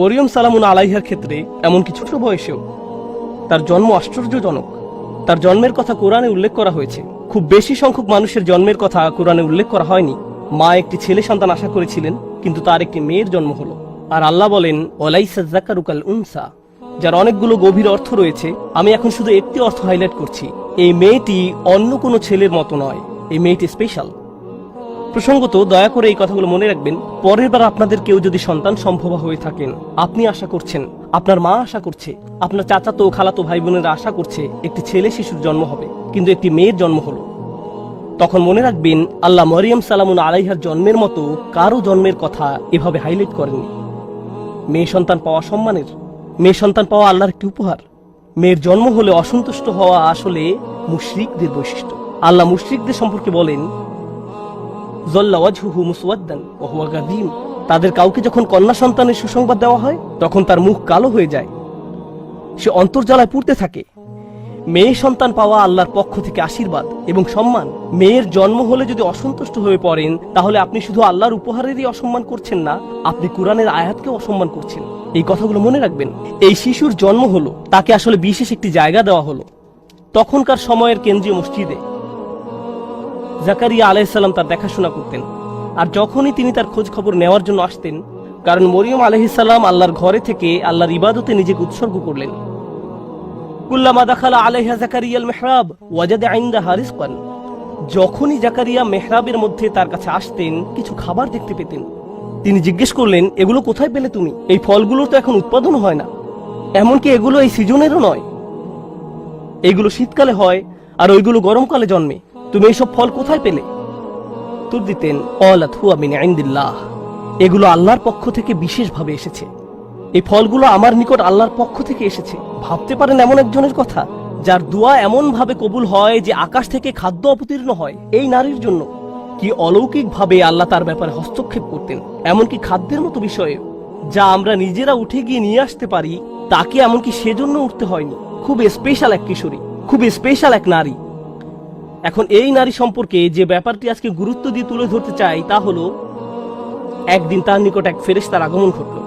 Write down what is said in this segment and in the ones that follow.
মরিয়ম সালামুন আলাইহার ক্ষেত্রে এমনকি ছোট বয়সেও তার জন্ম আশ্চর্যজনক। তার জন্মের কথা কোরআনে উল্লেখ করা হয়েছে। খুব বেশি সংখ্যক মানুষের জন্মের কথা কোরআনে উল্লেখ করা হয়নি। মা একটি ছেলে সন্তান আশা করেছিলেন, কিন্তু তার একটি মেয়ের জন্ম হলো। আর আল্লাহ বলেন উনসা, যার অনেকগুলো গভীর অর্থ রয়েছে, আমি এখন শুধু একটি অর্থ হাইলাইট করছি। এই মেয়েটি অন্য কোনো ছেলের মতো নয়। এই মেয়েটি স্পেশাল প্রসঙ্গত দয়া করে এই কথাগুলো মনে রাখবেন, পরের বার আপনাদের কেউ যদি সন্তান সম্ভব হয়ে থাকেন, আপনি আশা করছেন, আপনার মা আশা করছে, আপনার চাচাতো খালাতো ভাই বোনেরা আশা করছে একটি ছেলে শিশুর জন্ম হবে, কিন্তু একটি মেয়ের জন্ম হলো। তখন মনে রাখবেন, আল্লাহ মরিয়ম সালামুন আলাইহার জন্মের মতো কারও জন্মের কথা এভাবে হাইলাইট করেননি। মেয়ে সন্তান পাওয়া সম্মানের, মেয়ে সন্তান পাওয়া আল্লাহর একটি উপহার। মেয়ের জন্ম হলে অসন্তুষ্ট হওয়া আসলে মুশরিকদের বৈশিষ্ট্য। আল্লাহ মুশরিকদের সম্পর্কে বলেন জল্লা ওয়াজহুহু মুসওয়াদ্দান ওয়া হুয়া গাদীম তাদের কাউকে যখন কন্যা সন্তানের সুসংবাদ দেওয়া হয়, তখন তার মুখ কালো হয়ে যায়। সে অন্তর্জালায় পুড়তে থাকে। মেয়ে সন্তান পাওয়া আল্লাহর পক্ষ থেকে আশীর্বাদ এবং সম্মান। মেয়ের জন্ম হলে যদি অসন্তুষ্ট হয়ে পড়েন, তাহলে আপনি শুধু আল্লাহর উপহারেরই অসম্মান করছেন না, আপনি কোরআনের আয়াতকেও অসম্মান করছেন। এই কথাগুলো মনে রাখবেন, এই শিশুর জন্ম হলো, তাকে আসলে বিশেষ একটি জায়গা দেওয়া হলো। তখনকার সময়ের কেন্দ্রীয় মসজিদে জাকারিয়া আলাইসাল্লাম তার দেখাশোনা করতেন। আর যখনই তিনি তার খোঁজ খবর নেওয়ার জন্য আসতেন, কারণ মরিয়ম আলহিসাল্লাম আল্লাহর ঘরে থেকে আল্লাহর ইবাদতে নিজেকে উৎসর্গ করলেন। কুল্লামা দাখালা আলাইহা জাকারিয়াল মেহরাব ওয়াজাদে আইন্দা হারিসকান যখনই জাকারিয়া মেহরাবের মধ্যে তার কাছে আসতেন, কিছু খাবার দেখতে পেতেন। তিনি জিজ্ঞেস করলেন, এগুলো কোথায় পেলে তুমি? এই ফলগুলো তো এখন উৎপাদন হয় না। এমনকি এগুলো এই সিজনেরও নয়। এগুলো শীতকালে হয়, আর ওইগুলো গরমকালে জন্মে। তুমি এইসব ফল কোথায় পেলে? উত্তর দিতেন অলাত হুয়া মিন ইনদিল্লাহ। এগুলো আল্লাহর পক্ষ থেকে বিশেষভাবে এসেছে। এই ফলগুলো আমার নিকট আল্লাহর পক্ষ থেকে এসেছে। ভাবতে পারেন এমন একজনের কথা, যার দোয়া এমন ভাবে কবুল হয় যে আকাশ থেকে খাদ্য অবতীর্ণ হয় এই নারীর জন্য। কি অলৌকিক ভাবে আল্লাহ তার ব্যাপারে হস্তক্ষেপ করতেন, এমনকি খাদ্যের মতো বিষয়ে যা আমরা নিজেরা উঠে গিয়ে নিয়ে আসতে পারি, তাকে এমনকি সেজন্য উঠতে হয়নি। খুব স্পেশাল এক কিশোরী, খুব স্পেশাল এক নারী। এখন এই নারী সম্পর্কে যে ব্যাপারটি আজকে গুরুত্ব দিয়ে তুলে ধরতে চাই তা হলো, একদিন তার নিকট এক ফেরেশতার আগমন ঘটল।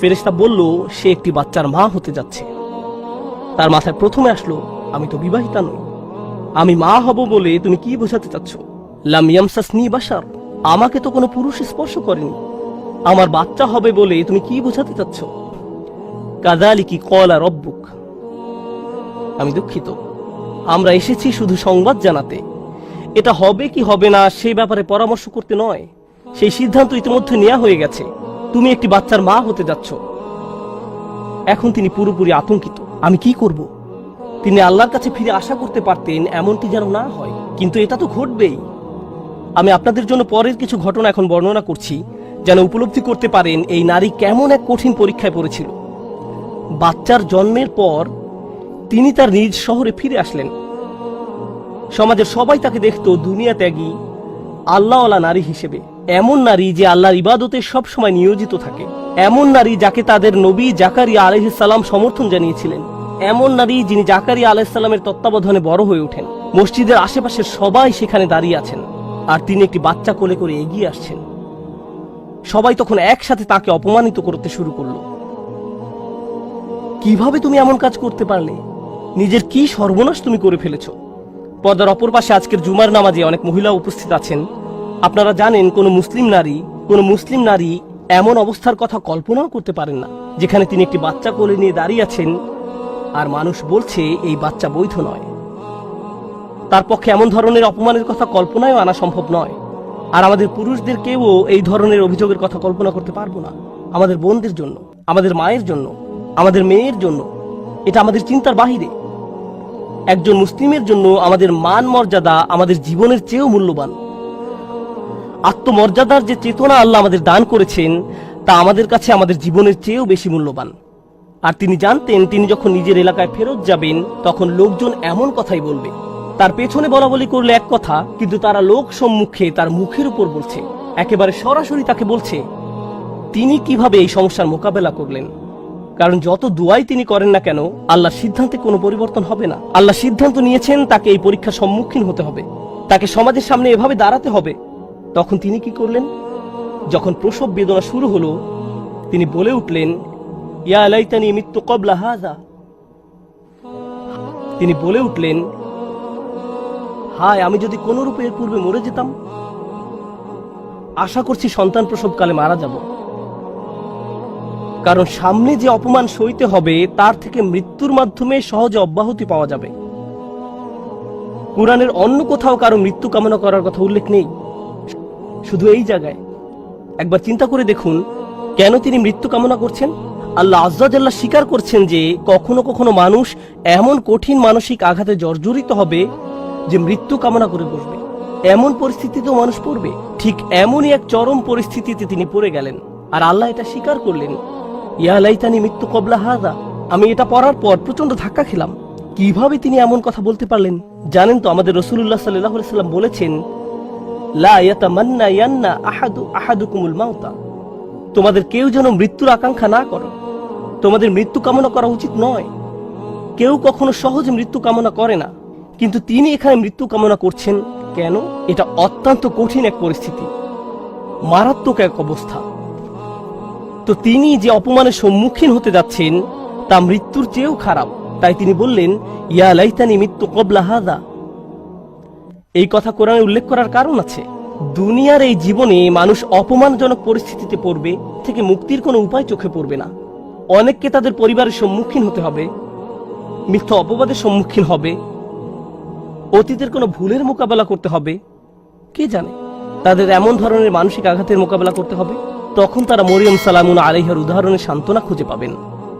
ফেরেশতা বলল, সে একটি বাচ্চার মা হতে যাচ্ছে। তার মাথায় প্রথমে আসলো, আমি তো বিবাহিতা নই। আমি মা হব বলে তুমি কি বোঝাতে চাচ্ছ? লাম ইয়ামসাসনি বাসার আমাকে তো কোনো পুরুষ স্পর্শ করেনি। আমার বাচ্চা হবে বলে তুমি কি বোঝাতে চাচ্ছ? কাদালি কি কলা রব্বুক। আমি দুঃখিত। আমরা এসেছি শুধু সংবাদ জানাতে। এটা হবে কি হবে না সেই ব্যাপারে পরামর্শ করতে নয়। সেই সিদ্ধান্ত ইতিমধ্যে নেওয়া হয়ে গেছে। তুমি একটি বাচ্চার মা হতে যাচ্ছ। এখন তিনি পুরোপুরি আতঙ্কিত। আমি কি করব? তিনি আল্লাহর কাছে ফিরে আশা করতে পারতেন এমনটি যেন না হয়। কিন্তু এটা তো ঘটবেই। আমি আপনাদের জন্য পরের কিছু ঘটনা এখন বর্ণনা করছি, যেন উপলব্ধি করতে পারেন এই নারী কেমন এক কঠিন পরীক্ষায় পড়েছিল। বাচ্চার জন্মের পর তিনি তার নিজ শহরে ফিরে আসলেন। সমাজের সবাই তাকে দেখত দুনিয়া ত্যাগী, আল্লাহওয়ালা নারী হিসেবে। এমন নারী যে আল্লাহর ইবাদতে সব সময় নিয়োজিত থাকে। এমন নারী যাকে তাদের নবী জাকারিয়া আলহিসাল্লাম সমর্থন জানিয়েছিলেন। এমন নারী যিনি জাকারিয়া আলাইসাল্লামের তত্ত্বাবধানে বড় হয়ে ওঠেন। মসজিদের আশেপাশের সবাই সেখানে দাঁড়িয়ে আছেন আর তিনি একটি বাচ্চা কোলে করে এগিয়ে আসছেন। সবাই তখন একসাথে তাকে অপমানিত করতে শুরু করল। কীভাবে তুমি এমন কাজ করতে পারলে? নিজের কি সর্বনাশ তুমি করে ফেলেছ? পর্দার অপর পাশে আজকের জুমার নামাজে অনেক মহিলা উপস্থিত আছেন। আপনারা জানেন, কোন মুসলিম নারী, কোন মুসলিম নারী এমন অবস্থার কথা কল্পনাও করতে পারেন না, যেখানে তিনি একটি বাচ্চা কোলে নিয়ে দাঁড়িয়ে আছেন আর মানুষ বলছে, এই বাচ্চা বৈধ নয়। তার পক্ষে এমন ধরনের অপমানের কথা কল্পনায়ও আনা সম্ভব নয়। আর আমাদের পুরুষদের কেউ এই ধরনের অভিযোগের কথা কল্পনা করতে পারব না। আমাদের বোনদের জন্য, আমাদের মায়ের জন্য, আমাদের মেয়ের জন্য। এটা আমাদের চিন্তার বাহিরে। একজন মুসলিমের জন্য আমাদের মান মর্যাদা আমাদের জীবনের চেয়েও মূল্যবান। আত্মমর্যাদার যে চেতনা আল্লাহ আমাদের দান করেছেন, তা আমাদের কাছে আমাদের জীবনের চেয়েও বেশি মূল্যবান। আর তিনি জানতেন, তিনি যখন নিজের এলাকায় ফেরত যাবেন, তখন লোকজন এমন কথাই বলবে। তার পেছনে বলা বলি করলে এক কথা, কিন্তু তারা লোক সম্মুখে তার মুখের উপর বলছে। একেবারে সরাসরি তাকে বলছে, তিনি কীভাবে এই সমস্যার মোকাবেলা করলেন? কারণ যত দুয়াই তিনি করেন না কেন আল্লাহ সিদ্ধান্তে কোনো পরিবর্তন হবে না। আল্লাহ সিদ্ধান্ত নিয়েছেন, তাকে এই পরীক্ষার সম্মুখীন হতে হবে। তাকে সমাজের সামনে এভাবে দাঁড়াতে হবে। তখন তিনি কি করলেন? যখন প্রসব বেদনা শুরু হলো, তিনি বলে উঠলেন, ইয়া লাইতানি মৃত্যু কবলা হাজা তিনি বলে উঠলেন, হায়, আমি যদি কোন রূপে এর পূর্বে মরে যেতাম, আশা করছি সন্তান প্রসবকালে মারা যাব। কারণ সামনে যে অপমান সইতে হবে, তার থেকে মৃত্যুর মাধ্যমে সহজে অব্যাহতি পাওয়া যাবে। কোরআনের অন্য কোথাও কারও মৃত্যু কামনা করার কথা উল্লেখ নেই। শুধু এই জায়গায়। একবার চিন্তা করে দেখুন, কেন তিনি মৃত্যু কামনা করছেন? আল্লাহ আজ্জাজাল্লাহ স্বীকার করছেন যে, কখনো কখনো মানুষ এমন কঠিন মানসিক আঘাতে জর্জরিত হবে যে মৃত্যু কামনা করে বসবে। এমন পরিস্থিতিতেও মানুষ পড়বে। ঠিক এমনই এক চরম পরিস্থিতিতে তিনি পড়ে গেলেন। আর আল্লাহ এটা স্বীকার করলেন ইয়া লাইতানি মৃত্যু কবলা হাদা। আমি এটা পড়ার পর প্রচণ্ড ধাক্কা খেলাম। কীভাবে তিনি এমন কথা বলতে পারলেন? জানেন তো, আমাদের রসুল্লাহ সাল্লাহ সাল্লাম বলেছেন, লা ইয়ান্না তোমাদের কেউ যেন মৃত্যুর আকাঙ্ক্ষা না করো। তোমাদের মৃত্যু কামনা করা উচিত নয়। কেউ কখনো সহজে মৃত্যু কামনা করে না। কিন্তু তিনি এখানে মৃত্যু কামনা করছেন কেন? এটা অত্যন্ত কঠিন এক পরিস্থিতি। মারাত্মক এক অবস্থা। তো তিনি যে অপমানের সম্মুখীন হতে যাচ্ছেন, তা মৃত্যুর চেয়েও খারাপ। তাই তিনি বললেন, ইয়া লাইতানি মৃত্যু কবলা হাদা। এই কথা কোরআনে উল্লেখ করার কারণ আছে। দুনিয়ার এই জীবনে মানুষ অপমানজনক পরিস্থিতিতে পড়বে থেকে মুক্তির কোনো উপায় চোখে পড়বে না। অনেককে তাদের পরিবারের সম্মুখীন হতে হবে, মিথ্যা অপবাদের সম্মুখীন হবে, অতীতের কোনো ভুলের মোকাবেলা করতে হবে। কে জানে? তাদের এমন ধরনের মানসিক আঘাতের মোকাবেলা করতে হবে। তখন তারা মরিয়ম সালামুন আলাইহার উদাহরণে সান্ত্বনা খুঁজে পাবেন।